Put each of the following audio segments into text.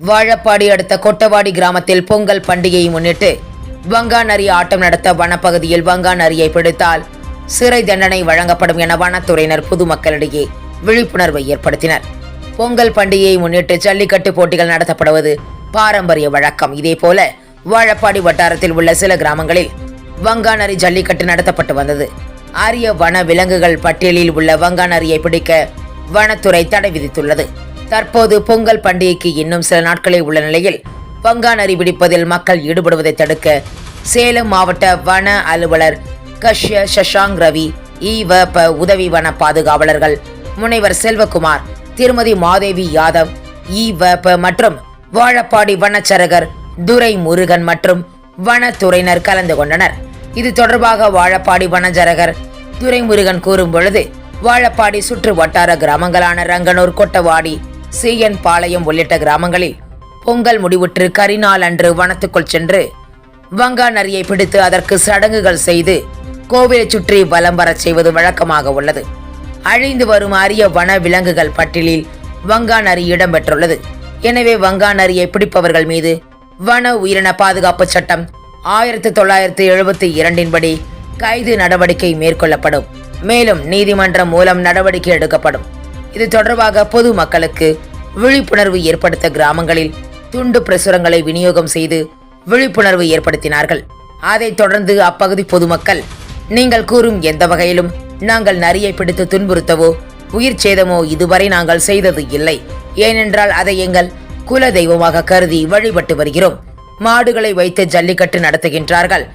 வாழப்பாடி அடுத்த கொட்டவாடி கிராமத்தில் பொங்கல் பண்டிகையை முன்னிட்டு வங்காநரி ஆட்டம் நடத்த வனப்பகுதியில் வங்காநரியை பிடித்தால் சிறை தண்டனை வழங்கப்படும் என வனத்துறையினர் பொதுமக்களிடையே விழிப்புணர்வை ஏற்படுத்தினர். பொங்கல் பண்டிகையை முன்னிட்டு ஜல்லிக்கட்டு போட்டிகள் நடத்தப்படுவது பாரம்பரிய வழக்கம். இதேபோல வாழப்பாடி வட்டாரத்தில் உள்ள சில கிராமங்களில் வங்காநரி ஜல்லிக்கட்டு நடத்தப்பட்டு வந்தது. அரிய வன விலங்குகள் பட்டியலில் உள்ள வங்காநரியை பிடிக்க வனத்துறை தடை விதித்துள்ளது. தற்போது பொங்கல் பண்டிகைக்கு இன்னும் சில நாட்களே உள்ள நிலையில் வங்காநரி பிடிப்பதில் மக்கள் ஈடுபடுவதை தடுக்க சேலம் மாவட்ட வன அலுவலர் கஷ்ய சஷாங் ரவி ஈவப உதவி வன பாதுகாவலர்கள் முனைவர் செல்வகுமார் திருமதி மாதேவி யாதவ் ஈவப மற்றும் வாழப்பாடி வனச்சரகர் துரை முருகன் மற்றும் வனத்துறையினர் கலந்து கொண்டனர். இது தொடர்பாக வாழப்பாடி வனச்சரகர் துரைமுருகன் கூறும் பொழுது வாழப்பாடி சுற்று வட்டார கிராமங்களான ரங்கனூர் கொட்டவாடி சீயன் பாளையம் உள்ளிட்ட கிராமங்களில் பொங்கல் முடிவுற்று கரிநாள் அன்று வனத்துக்குள் சென்று வங்கா நரியை பிடித்து அதற்கு சடங்குகள் செய்து கோவிலை சுற்றி வலம் வரச் செய்வது வழக்கமாக உள்ளது. அழிந்து வரும் அரிய வன விலங்குகள் பட்டியலில் வங்கா நரி இடம்பெற்றுள்ளது எனவே வங்கா நரியை பிடிப்பவர்கள் மீது வன உயிரின பாதுகாப்பு சட்டம் ஆயிரத்தி தொள்ளாயிரத்தி எழுபத்தி இரண்டின்படி கைது நடவடிக்கை மேற்கொள்ளப்படும். மேலும் நீதிமன்றம் மூலம் நடவடிக்கை எடுக்கப்படும். இது தொடர்பாக பொதுமக்களுக்கு விழிப்புணர்வு ஏற்படுத்த கிராமங்களில் துண்டு பிரசுரங்களை விநியோகம் செய்து விழிப்புணர்வு ஏற்படுத்தினார்கள். அதைத் தொடர்ந்து அப்பகுதி பொதுமக்கள் நீங்கள் கூறும் எந்த வகையிலும் நாங்கள் நரியை பிடித்து துன்புறுத்தவோ உயிர் சேதமோ இதுவரை நாங்கள் செய்தது இல்லை. ஏனென்றால் அதை எங்கள் குல தெய்வமாக கருதி வழிபட்டு வருகிறோம். மாடுகளை வைத்து ஜல்லிக்கட்டு நடத்துகின்றார்கள்.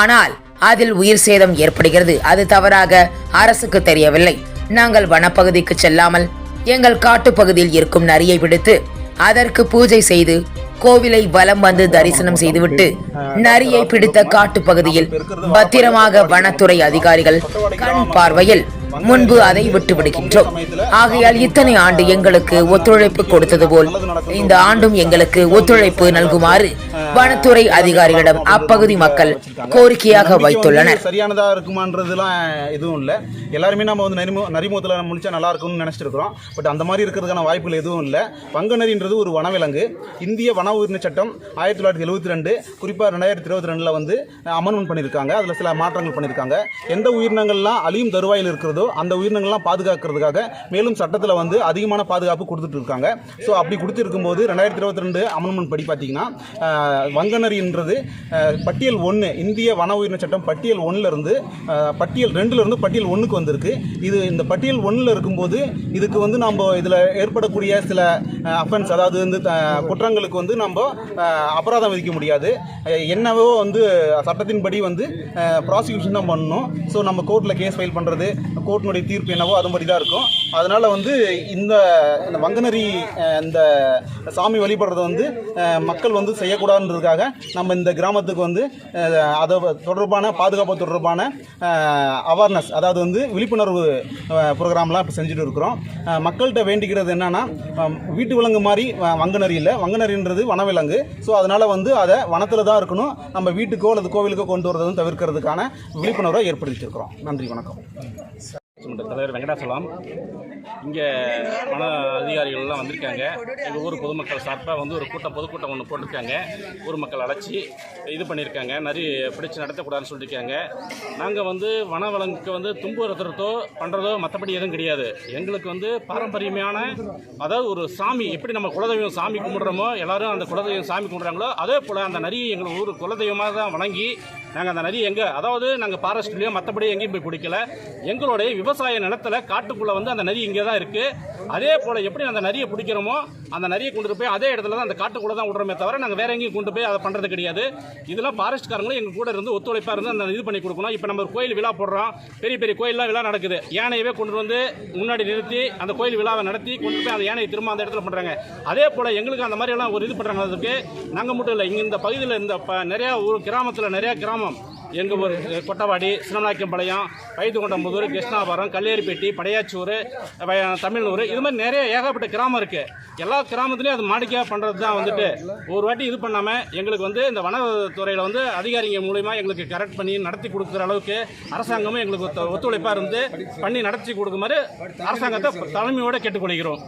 ஆனால் அதில் உயிர் சேதம் ஏற்படுகிறது. அது தவறாக அரசுக்கு தெரியவில்லை. நாங்கள் வனப்பகுதிக்கு செல்லாமல் எங்கள் காட்டுப்பகுதியில் இருக்கும் நரியை பிடித்து அதற்கு பூஜை செய்து கோவிலை வலம் வந்து தரிசனம் செய்துவிட்டு நரியை பிடித்த காட்டுப்பகுதியில் பத்திரமாக வனத்துறை அதிகாரிகள் கண் பார்வையில் முன்பு அதை விட்டு விடுகின்றோம் ஆகையால் இத்தனை ஆண்டு எங்களுக்கு ஒத்துழைப்பு கொடுத்தது போல் இந்த ஆண்டும் எங்களுக்கு ஒத்துழைப்பு நல்குமாறு வனத்துறை அதிகாரிகளிடம் அப்பகுதி மக்கள் கோரிக்கையாக வைத்துள்ளனர். சரியானதா இருக்குமான்றதுலாம் எதுவும் இல்லை. எல்லாருமே நம்ம வந்து நரிமு நரிமுகத்தில் முடிச்சா நல்லா இருக்கும்னு நினைச்சிட்டு இருக்கிறோம் பட் அந்த மாதிரி இருக்கிறதுக்கான வாய்ப்புகள் எதுவும் இல்லை. பங்குநரின்றது ஒரு வனவிலங்கு. இந்திய வன உயிரின சட்டம் ஆயிரத்தி தொள்ளாயிரத்தி எழுபத்தி ரெண்டு குறிப்பாக ரெண்டாயிரத்தி இருபத்தி ரெண்டில் வந்து அமெண்ட்மெண்ட் பண்ணியிருக்காங்க அதில் சில மாற்றங்கள் பண்ணியிருக்காங்க எந்த உயிரினங்கள்லாம் அழியும் தருவாயில் இருக்கிறதோ அந்த உயிரினங்கள்லாம் பாதுகாக்கிறதுக்காக மேலும் சட்டத்தில் வந்து அதிகமான பாதுகாப்பு கொடுத்துட்டு இருக்காங்க. ஸோ அப்படி கொடுத்துருக்கும் போது ரெண்டாயிரத்தி இருபத்தி ரெண்டு அமெண்ட்மெண்ட் படி பார்த்தீங்கன்னா வங்கனரின்றது வங்கநரின்றது பட்டியல் ஒன்று இந்திய வன உயிரின சட்டம் பட்டியல் ஒன்றில் பட்டியல் ரெண்டுலேருந்து பட்டியல் ஒன்றுக்கு வந்திருக்கு. இது இந்த பட்டியல் ஒன்றில் இருக்கும்போது இதுக்கு வந்து நம்ம இதில் ஏற்படக்கூடிய சில அஃபென்ஸ் அதாவது வந்து குற்றங்களுக்கு வந்து நம்ம அபராதம் விதிக்க முடியாது. என்னவோ வந்து சட்டத்தின்படி வந்து ப்ராசிக்யூஷன் தான் பண்ணணும். ஸோ நம்ம கோர்ட்டில் கேஸ் ஃபைல் பண்ணுறது கோர்ட்டினுடைய தீர்ப்பு என்னவோ அதுபடி தான் இருக்கும். அதனால் வந்து இந்த இந்த வங்கநரி இந்த சாமி வழிபடுறதை வந்து மக்கள் வந்து செய்யக்கூடாதுன்றதுக்காக நம்ம இந்த கிராமத்துக்கு வந்து அதை தொடர்பான பாதுகாப்பு தொடர்பான அவேர்னஸ் அதாவது வந்து விழிப்புணர்வு ப்ரோக்ராம்லாம் இப்போ செஞ்சுட்டு இருக்கிறோம். மக்கள்கிட்ட வேண்டிக்கிறது என்னென்னா வீட்டு விலங்கு மாதிரி வங்கநரி இல்லை வங்கநரின்றது வனவிலங்கு. ஸோ அதனால் வந்து அதை வனத்தில் தான் இருக்கணும். நம்ம வீட்டுக்கோ அல்லது கோவிலுக்கோ கொண்டு வரதும் தவிர்க்கிறதுக்கான விழிப்புணர்வை ஏற்படுத்தியிருக்கிறோம் நன்றி வணக்கம். மன்ற தலைவர் வெங்கடாசலம். இங்கே வன அதிகாரிகள்லாம் வந்திருக்காங்க. எங்கள் ஊர் பொதுமக்கள் சார்பாக வந்து ஒரு கூட்டம் பொதுக்கூட்டம் ஒன்று போட்டிருக்காங்க. ஊர் மக்கள் அழைச்சி இது பண்ணியிருக்காங்க நிறைய பிடிச்சு நடத்தக்கூடாதுன்னு சொல்லியிருக்காங்க நாங்கள் வந்து வனவளங்குக்கு வந்து துன்புறுத்துறதோ பண்ணுறதோ மற்றபடி எதுவும் கிடையாது. எங்களுக்கு வந்து பாரம்பரியமான அதாவது ஒரு சாமி எப்படி நம்ம குலதெய்வம் சாமி கும்பிட்றோமோ எல்லாரும் அந்த குலதெய்வம் சாமி கும்பிட்றாங்களோ அதே போல் அந்த நரியை எங்கள் ஊர் குலதெய்வமாக தான் வணங்கி நாங்கள் அந்த நரி எங்கே அதாவது நாங்கள் ஃபாரஸ்ட்லேயோ மற்றபடி எங்கேயும் போய் பிடிக்கல. எங்களுடைய விவசாய நிலத்துல காட்டுக்குள்ளே வந்து அந்த நரி இங்கே தான் இருக்குது அதே போல் எப்படி அந்த நரியை பிடிக்கிறோமோ அந்த நரியை கொண்டு போய் அதே இடத்துல தான் அந்த காட்டுக்குள்ளே தான் விடுறோமே தவிர நாங்கள் வேற எங்கேயும் கொண்டு போய் அதை பண்ணுறது கிடையாது. இதெல்லாம் ஃபாரஸ்ட்காரங்களும் எங்கள் கூட இருந்து ஒத்துழைப்பாக இருந்து அந்த இது பண்ணி கொடுக்கணும். இப்போ நம்ம கோயில் விழா போடுறோம். பெரிய பெரிய கோயிலெலாம் விழா நடக்குது. யானையவே கொண்டு வந்து முன்னாடி நிறுத்தி அந்த கோயில் விழாவை நடத்தி கொண்டு போய் அந்த யானையை திரும்ப அந்த இடத்துல பண்ணுறாங்க அதே போல் எங்களுக்கு அந்த மாதிரி எல்லாம் ஒரு இது பண்ணுறாங்க அதுக்கு நாங்கள் மட்டும் இல்லை இங்கே இந்த பகுதியில் இந்த ப நிறையா ஊர் கிராமத்தில் நிறையா கிராமம் எங்கள் ஊர் கொட்டவாடி சின்னநாயக்கம்பாளையம் வைத்துக்கொண்டம்புதூர் கிருஷ்ணாபுரம் கல்லேரிப்பேட்டி படையாச்சூர் வய- தமிழ்நூர் இது மாதிரி நிறைய ஏகப்பட்ட கிராமம் இருக்குது எல்லா கிராமத்துலேயும் அது மாடிக்கையாக பண்ணுறது தான் வந்துட்டு ஒரு வாட்டி இது பண்ணாமல் எங்களுக்கு வந்து இந்த வனத்துறையில் வந்து அதிகாரிங்க மூலிமா எங்களுக்கு கரெக்ட் பண்ணி நடத்தி கொடுக்குற அளவுக்கு அரசாங்கமும் எங்களுக்கு ஒத்து- ஒத்துழைப்பாக இருந்து பண்ணி நடத்தி கொடுக்குமாறு அரசாங்கத்தை தலைமையோடு கேட்டுக்கொள்கிறோம்.